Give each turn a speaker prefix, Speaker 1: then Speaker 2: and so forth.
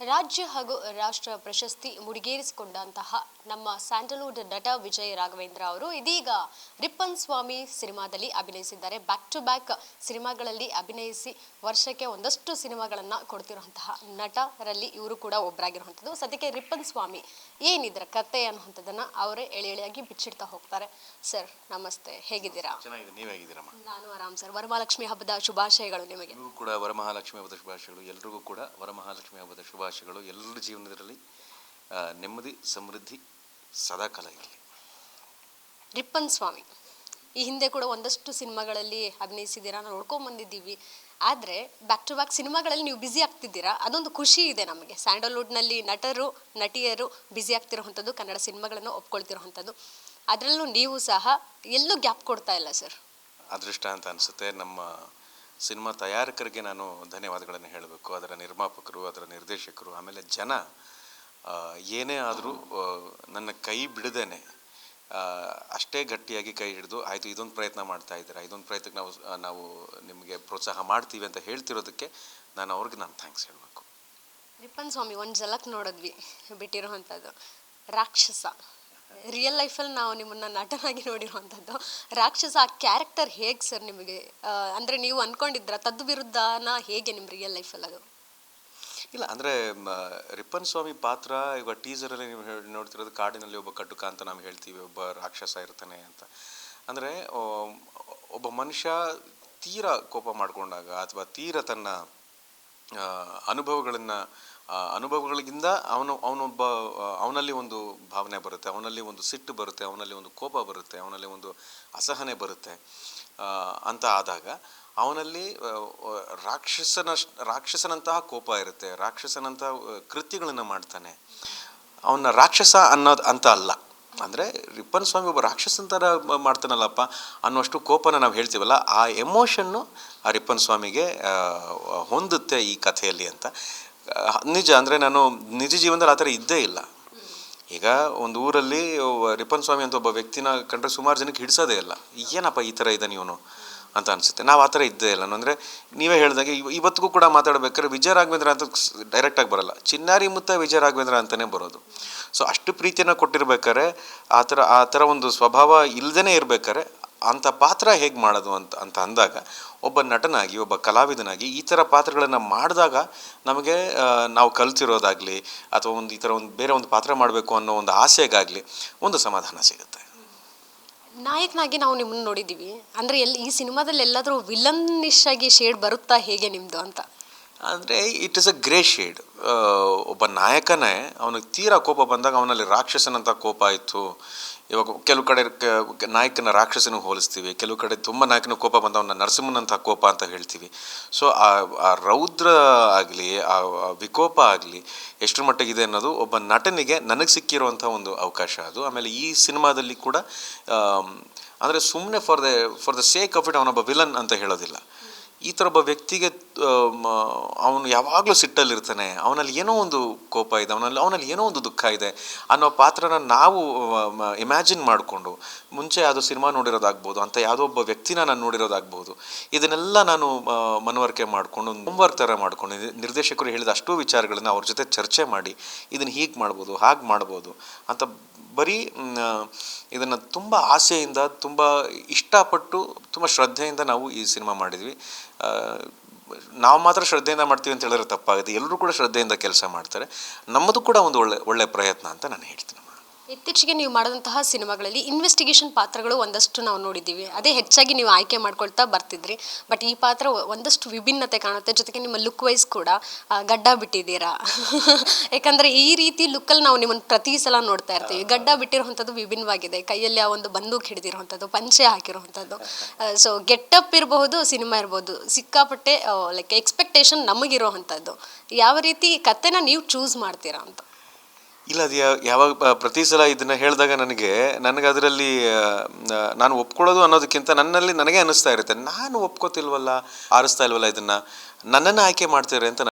Speaker 1: ರಾಜ್ಯ ಹಾಗೂ ರಾಷ್ಟ್ರ ಪ್ರಶಸ್ತಿ ಮುಡಿಗೇರಿಸಿಕೊಂಡಂತಹ ನಮ್ಮ ಸ್ಯಾಂಡಲ್ವುಡ್ ನಟ ವಿಜಯ್ ರಾಘವೇಂದ್ರ ಅವರು ಇದೀಗ ರಿಪ್ಪನ್ ಸ್ವಾಮಿ ಸಿನಿಮಾದಲ್ಲಿ ಅಭಿನಯಿಸಿದ್ದಾರೆ. ಬ್ಯಾಕ್ ಟು ಬ್ಯಾಕ್ ಸಿನಿಮಾಗಳಲ್ಲಿ ಅಭಿನಯಿಸಿ ವರ್ಷಕ್ಕೆ ಒಂದಷ್ಟು ಸಿನಿಮಾಗಳನ್ನು ಕೊಡ್ತಿರುವಂತಹ ನಟರಲ್ಲಿ ಇವರು ಕೂಡ ಒಬ್ಬರಾಗಿರುವಂಥದ್ದು ಸದ್ಯಕ್ಕೆ ರಿಪ್ಪನ್ ಸ್ವಾಮಿ ಏನಿದ್ರ ಕತೆ ಅನ್ನುವಂಥದ್ದನ್ನು ಅವರೇ ಎಳೆ ಎಳೆಯಾಗಿ ಬಿಚ್ಚಿಡ್ತಾ ಹೋಗ್ತಾರೆ. ಸರ್ ನಮಸ್ತೆ. ಹೇಗಿದ್ದೀರಾ? ನಾನು ಆರಾಮ್ ಸರ್ ವರಮಹಾಲಕ್ಷ್ಮಿ ಹಬ್ಬದ ಶುಭಾಶಯಗಳು ನಿಮಗೆ.
Speaker 2: ಕೂಡ ವರಮಹಾಲಕ್ಷ್ಮಿ ಹಬ್ಬದ ಶುಭಾಶಯಗಳು. ಎಲ್ರಿಗೂ ಕೂಡ ವರಮಹಾಲಕ್ಷ್ಮಿ ಹಬ್ಬದ ಶುಭಾಶಯಗಳು. ಎಲ್ಲರ ಜೀವನದಲ್ಲಿ ನೆಮ್ಮದಿ ಸಮೃದ್ಧಿ ಸದಾಕಾಲ ಇರಲಿ.
Speaker 1: ರಿಪ್ಪನ್ ಸ್ವಾಮಿ ಈ ಹಿಂದೆ ಕೂಡ ಒಂದಷ್ಟು ಸಿನಿಮಾಗಳಲ್ಲಿ ಅಭಿನಯಿಸಿದ್ದೀರಾ? ನೋಡ್ಕೊಂಡ್ ಬಂದಿದ್ದೀವಿ. ಆದರೆ ಬ್ಯಾಕ್ ಟು ಬ್ಯಾಕ್ ಸಿನಿಮಾಗಳಲ್ಲಿ ನೀವು ಬ್ಯುಸಿ ಆಗ್ತಿದ್ದೀರಾ? ಅದೊಂದು ಖುಷಿ ಇದೆ ನಮಗೆ. ಸ್ಯಾಂಡಲ್ವುಡ್ನಲ್ಲಿ ನಟರು ನಟಿಯರು ಬ್ಯುಸಿ ಆಗ್ತಿರೋವಂಥದ್ದು ಕನ್ನಡ ಸಿನಿಮಾಗಳನ್ನು ಒಪ್ಕೊಳ್ತಿರೋವಂಥದ್ದು ಅದರಲ್ಲೂ ನೀವು ಸಹ ಎಲ್ಲೂ ಗ್ಯಾಪ್ ಕೊಡ್ತಾ ಇಲ್ಲ ಸರ್.
Speaker 2: ಅದೃಷ್ಟ ಅಂತ ಅನಿಸುತ್ತೆ. ನಮ್ಮ ಸಿನಿಮಾ ತಯಾರಕರಿಗೆ ನಾನು ಧನ್ಯವಾದಗಳನ್ನು ಹೇಳಬೇಕು. ಅದರ ನಿರ್ಮಾಪಕರು ಅದರ ನಿರ್ದೇಶಕರು ಆಮೇಲೆ ಜನ ಏನೇ ಆದರೂ ನನ್ನ ಕೈ ಬಿಡದೇನೆ ಅಷ್ಟೇ ಗಟ್ಟಿಯಾಗಿ ಕೈ ಹಿಡಿದು, ಆಯಿತು, ಇದೊಂದು ಪ್ರಯತ್ನ ಮಾಡ್ತಾ ಇದ್ದೀರಾ, ಇದೊಂದು ಪ್ರಯತ್ನಕ್ಕೆ ನಾವು ನಾವು ನಿಮಗೆ ಪ್ರೋತ್ಸಾಹ ಮಾಡ್ತೀವಿ ಅಂತ ಹೇಳ್ತಿರೋದಕ್ಕೆ ನಾನು ಅವ್ರಿಗೆ ನಾನು ಥ್ಯಾಂಕ್ಸ್ ಹೇಳಬೇಕು.
Speaker 1: ರಿಪ್ಪನ್ ಸ್ವಾಮಿ, ಒಂದು ಜಲಕ್ ನೋಡಿದ್ವಿ, ಬಿಟ್ಟಿರುವಂಥದ್ದು. ರಾಕ್ಷಸ. ರಿಯಲ್ ಲೈಫಲ್ಲಿ ನಾವು ನಿಮ್ಮನ್ನು ನಟನಾಗಿ ನೋಡಿರುವಂಥದ್ದು. ರಾಕ್ಷಸ ಆ ಕ್ಯಾರೆಕ್ಟರ್ ಹೇಗೆ ಸರ್ ನಿಮಗೆ? ಅಂದರೆ ನೀವು ಅಂದ್ಕೊಂಡಿದ್ರ ತದ್ದು ವಿರುದ್ಧನ ಹೇಗೆ ನಿಮ್ಮ ರಿಯಲ್ ಲೈಫಲ್ಲಿ ಅದು?
Speaker 2: ಇಲ್ಲ, ಅಂದರೆ ರಿಪ್ಪನ್ ಸ್ವಾಮಿ ಪಾತ್ರ, ಇವಾಗ ಟೀಸರಲ್ಲಿ ನೀವು ಹೇಳಿ ನೋಡ್ತಿರೋದು ಕಾಡಿನಲ್ಲಿ ಒಬ್ಬ ಕಟುಕ ಅಂತ ನಾವು ಹೇಳ್ತೀವಿ, ಒಬ್ಬ ರಾಕ್ಷಸ ಇರ್ತಾನೆ ಅಂತ. ಅಂದರೆ ಒಬ್ಬ ಮನುಷ್ಯ ತೀರ ಕೋಪ ಮಾಡಿಕೊಂಡಾಗ ಅಥವಾ ತೀರ ತನ್ನ ಅನುಭವಗಳನ್ನು ಆ, ಅನುಭವಗಳಿಗಿಂತ ಅವನು ಅವನೊಬ್ಬ ಅವನಲ್ಲಿ ಒಂದು ಭಾವನೆ ಬರುತ್ತೆ ಅವನಲ್ಲಿ ಒಂದು ಸಿಟ್ಟು ಬರುತ್ತೆ ಅವನಲ್ಲಿ ಒಂದು ಕೋಪ ಬರುತ್ತೆ ಅವನಲ್ಲಿ ಒಂದು ಅಸಹನೆ ಬರುತ್ತೆ. ಅಂತ ಆದಾಗ ಅವನಲ್ಲಿ ರಾಕ್ಷಸನ ರಾಕ್ಷಸನಂತಹ ಕೋಪ ಇರುತ್ತೆ ರಾಕ್ಷಸನಂತಹ ಕೃತ್ಯಗಳನ್ನು ಮಾಡ್ತಾನೆ. ಅವನ ರಾಕ್ಷಸ ಅನ್ನೋದು ಅಂತ ಅಲ್ಲ. ಅಂದರೆ ರಿಪ್ಪನ್ ಸ್ವಾಮಿ ಒಬ್ಬ ರಾಕ್ಷಸನ ಥರ ಮಾಡ್ತಾನಲ್ಲಪ್ಪ ಅನ್ನೋಷ್ಟು ಕೋಪನ ನಾವು ಹೇಳ್ತೀವಲ್ಲ ಆ ಎಮೋಷನ್ನು ಆ ರಿಪ್ಪನ್ ಸ್ವಾಮಿಗೆ ಹೊಂದುತ್ತೆ ಈ ಕಥೆಯಲ್ಲಿ ಅಂತ. ನಿಜ ಅಂದರೆ ನಾನು ನಿಜ ಜೀವನದಲ್ಲಿ ಆ ಥರ ಇದ್ದೇ ಇಲ್ಲ. ಈಗ ಒಂದು ಊರಲ್ಲಿ ರಿಪನ್ ಸ್ವಾಮಿ ಅಂತ ಒಬ್ಬ ವ್ಯಕ್ತಿನ ಕಂಡ್ರೆ ಸುಮಾರು ಜನಕ್ಕೆ ಹಿಡಿಸೋದೇ ಇಲ್ಲ. ಏನಪ್ಪ ಈ ಥರ ಇದ್ದಾನೆ ಇವನು ಅಂತ ಅನಿಸುತ್ತೆ. ನಾವು ಆ ಥರ ಇದ್ದೇ ಇಲ್ಲ. ಅಂದರೆ ನೀವೇ ಹೇಳಿದಾಗೆ ಇವ ಇವತ್ತಿಗೂ ಕೂಡ ಮಾತಾಡಬೇಕಾದ್ರೆ ವಿಜಯ ರಾಘವೇಂದ್ರ ಅಂತ ಡೈರೆಕ್ಟಾಗಿ ಬರಲ್ಲ. ಚಿನ್ನಾರಿ ಮುತ್ತ ವಿಜಯ ರಾಘವೇಂದ್ರ ಅಂತಲೇ ಬರೋದು. ಸೊ ಅಷ್ಟು ಪ್ರೀತಿಯನ್ನು ಕೊಟ್ಟಿರ್ಬೇಕಾದ್ರೆ ಆ ಥರ ಆ ಥರ ಒಂದು ಸ್ವಭಾವ ಇಲ್ಲದೇ ಇರ್ಬೇಕಾದ್ರೆ ಅಂಥ ಪಾತ್ರ ಹೇಗೆ ಮಾಡೋದು ಅಂತ ಅಂತ ಅಂದಾಗ ಒಬ್ಬ ನಟನಾಗಿ, ಒಬ್ಬ ಕಲಾವಿದನಾಗಿ ಈ ಥರ ಪಾತ್ರಗಳನ್ನು ಮಾಡಿದಾಗ ನಮಗೆ ನಾವು ಕಲ್ತಿರೋದಾಗಲಿ ಅಥವಾ ಒಂದು ಈ ಥರ ಒಂದು ಬೇರೆ ಒಂದು ಪಾತ್ರ ಮಾಡಬೇಕು ಅನ್ನೋ ಒಂದು ಆಸೆಗಾಗಲಿ ಒಂದು ಸಮಾಧಾನ ಸಿಗುತ್ತೆ.
Speaker 1: ನಾಯಕನಾಗಿ ನಾವು ನಿಮ್ಮನ್ನು ನೋಡಿದ್ದೀವಿ. ಅಂದರೆ ಎಲ್ಲಿ, ಈ ಸಿನಿಮಾದಲ್ಲಿ ಎಲ್ಲಾದರೂ ವಿಲನ್ನಿಶ್ ಆಗಿ ಶೇಡ್ ಬರುತ್ತಾ ಹೇಗೆ ನಿಮ್ಮದು ಅಂತ?
Speaker 2: ಅಂದರೆ it is a grey shade ಒಬ್ಬ ನಾಯಕನೇ ಅವನಿಗೆ ತೀರಾ ಕೋಪ ಬಂದಾಗ ಅವನಲ್ಲಿ ರಾಕ್ಷಸನಂಥ ಕೋಪ ಆಯಿತು ಇವಾಗ ಕೆಲವು ಕಡೆ ನಾಯಕನ ರಾಕ್ಷಸನ ಹೋಲಿಸ್ತೀವಿ. ಕೆಲವು ಕಡೆ ತುಂಬ ನಾಯಕನ ಕೋಪ ಬಂದ ಅವನ ನರಸಿಂಹನಂಥ ಕೋಪ ಅಂತ ಹೇಳ್ತೀವಿ. ಸೊ ಆ ರೌದ್ರ ಆಗಲಿ, ಆ ವಿಕೋಪ ಆಗಲಿ ಎಷ್ಟರ ಮಟ್ಟಿಗಿದೆ ಅನ್ನೋದು ಒಬ್ಬ ನಟನಿಗೆ ನನಗೆ ಸಿಕ್ಕಿರುವಂಥ ಒಂದು ಅವಕಾಶ ಅದು. ಆಮೇಲೆ ಈ ಸಿನಿಮಾದಲ್ಲಿ ಕೂಡ ಅಂದರೆ ಸುಮ್ಮನೆ for the for the sake of it ಅವನೊಬ್ಬ ವಿಲನ್ ಅಂತ ಹೇಳೋದಿಲ್ಲ. ಈ ಥರ ಒಬ್ಬ ವ್ಯಕ್ತಿಗೆ ಅವನು ಯಾವಾಗಲೂ ಸಿಟ್ಟಲ್ಲಿರ್ತಾನೆ. ಅವನಲ್ಲಿ ಏನೋ ಒಂದು ಕೋಪ ಇದೆ, ಅವನಲ್ಲಿ ಅವನಲ್ಲಿ ಏನೋ ಒಂದು ದುಃಖ ಇದೆ ಅನ್ನೋ ಪಾತ್ರನ ನಾವು ಇಮ್ಯಾಜಿನ್ ಮಾಡಿಕೊಂಡು, ಮುಂಚೆ ಅದು ಸಿನಿಮಾ ನೋಡಿರೋದಾಗ್ಬೋದು, ಅಂತ ಯಾವುದೋ ಒಬ್ಬ ವ್ಯಕ್ತಿನ ನಾನು ನೋಡಿರೋದಾಗ್ಬೋದು, ಇದನ್ನೆಲ್ಲ ನಾನು ಮನವರಿಕೆ ಮಾಡಿಕೊಂಡು ಹೋಮ್ವರ್ಕ್ ಥರ ಮಾಡಿಕೊಂಡು ನಿರ್ದೇಶಕರು ಹೇಳಿದ ಅಷ್ಟೂ ವಿಚಾರಗಳನ್ನ ಅವ್ರ ಜೊತೆ ಚರ್ಚೆ ಮಾಡಿ, ಇದನ್ನು ಹೀಗೆ ಮಾಡ್ಬೋದು, ಹಾಗೆ ಮಾಡ್ಬೋದು ಅಂತ ಬರೀ ಇದನ್ನು ತುಂಬ ಆಸೆಯಿಂದ, ತುಂಬ ಇಷ್ಟಪಟ್ಟು, ತುಂಬ ಶ್ರದ್ಧೆಯಿಂದ ನಾವು ಈ ಸಿನಿಮಾ ಮಾಡಿದ್ವಿ. ನಾವು ಮಾತ್ರ ಶ್ರದ್ಧೆಯಿಂದ ಮಾಡ್ತೀವಿ ಅಂತ ಹೇಳಿದ್ರೆ ತಪ್ಪಾಗುತ್ತೆ. ಎಲ್ಲರೂ ಕೂಡ ಶ್ರದ್ಧೆಯಿಂದ ಕೆಲಸ ಮಾಡ್ತಾರೆ. ನಮ್ಮದು ಕೂಡ ಒಂದು ಒಳ್ಳೆ ಒಳ್ಳೆ ಪ್ರಯತ್ನ ಅಂತ ನಾನು ಹೇಳ್ತೀನಿ.
Speaker 1: ಇತ್ತೀಚೆಗೆ ನೀವು ಮಾಡಿದಂತಹ ಸಿನಿಮಾಗಳಲ್ಲಿ ಇನ್ವೆಸ್ಟಿಗೇಷನ್ ಪಾತ್ರಗಳು ಒಂದಷ್ಟು ನಾವು ನೋಡಿದ್ದೀವಿ. ಅದೇ ಹೆಚ್ಚಾಗಿ ನೀವು ಆಯ್ಕೆ ಮಾಡ್ಕೊಳ್ತಾ ಬರ್ತಿದ್ರಿ. ಬಟ್ ಈ ಪಾತ್ರ ಒಂದಷ್ಟು ವಿಭಿನ್ನತೆ ಕಾಣುತ್ತೆ. ಜೊತೆಗೆ ನಿಮ್ಮ ಲುಕ್ ವೈಸ್ ಕೂಡ ಆ, ಗಡ್ಡ ಬಿಟ್ಟಿದ್ದೀರಾ ಯಾಕಂದ್ರೆ ಈ ರೀತಿ ಲುಕ್ಕಲ್ಲಿ ನಾವು ನಿಮ್ಮನ್ನು ಪ್ರತಿ ಸಲ ನೋಡ್ತಾ ಇರ್ತೀವಿ. ಗಡ್ಡ ಬಿಟ್ಟಿರುವಂಥದ್ದು ವಿಭಿನ್ನವಾಗಿದೆ. ಕೈಯಲ್ಲಿ ಆ ಒಂದು ಬಂದೂಕ್ ಹಿಡಿದಿರುವಂಥದ್ದು ಪಂಚೆ ಹಾಕಿರುವಂಥದ್ದು. ಸೊ ಗೆಟಪ್ ಇರಬಹುದು ಸಿನಿಮಾ ಇರ್ಬೋದು ಸಿಕ್ಕಾಪಟ್ಟೆ ಲೈಕ್ ಎಕ್ಸ್ಪೆಕ್ಟೇಷನ್ ನಮಗಿರುವಂಥದ್ದು. ಯಾವ ರೀತಿ ಕತೆನ ನೀವು ಚೂಸ್ ಮಾಡ್ತೀರಾ ಅಂತ.
Speaker 2: ಇಲ್ಲ, ಅದು ಯಾವಾಗ ಪ್ರತಿ ಸಲ ಇದನ್ನು ಹೇಳಿದಾಗ ನನಗೆ ನನಗೆ ಅದರಲ್ಲಿ ನಾನು ಒಪ್ಕೊಳ್ಳೋದು ಅನ್ನೋದಕ್ಕಿಂತ ನನ್ನಲ್ಲಿ ನನಗೆ ಅನ್ನಿಸ್ತಾ ಇರುತ್ತೆ. ನಾನು ಒಪ್ಕೋತಿಲ್ವಲ್ಲ, ಆರಿಸ್ತಾ ಇಲ್ವಲ್ಲ ಇದನ್ನು. ನನ್ನನ್ನು ಆಯ್ಕೆ ಮಾಡ್ತಾರೆ ಅಂತ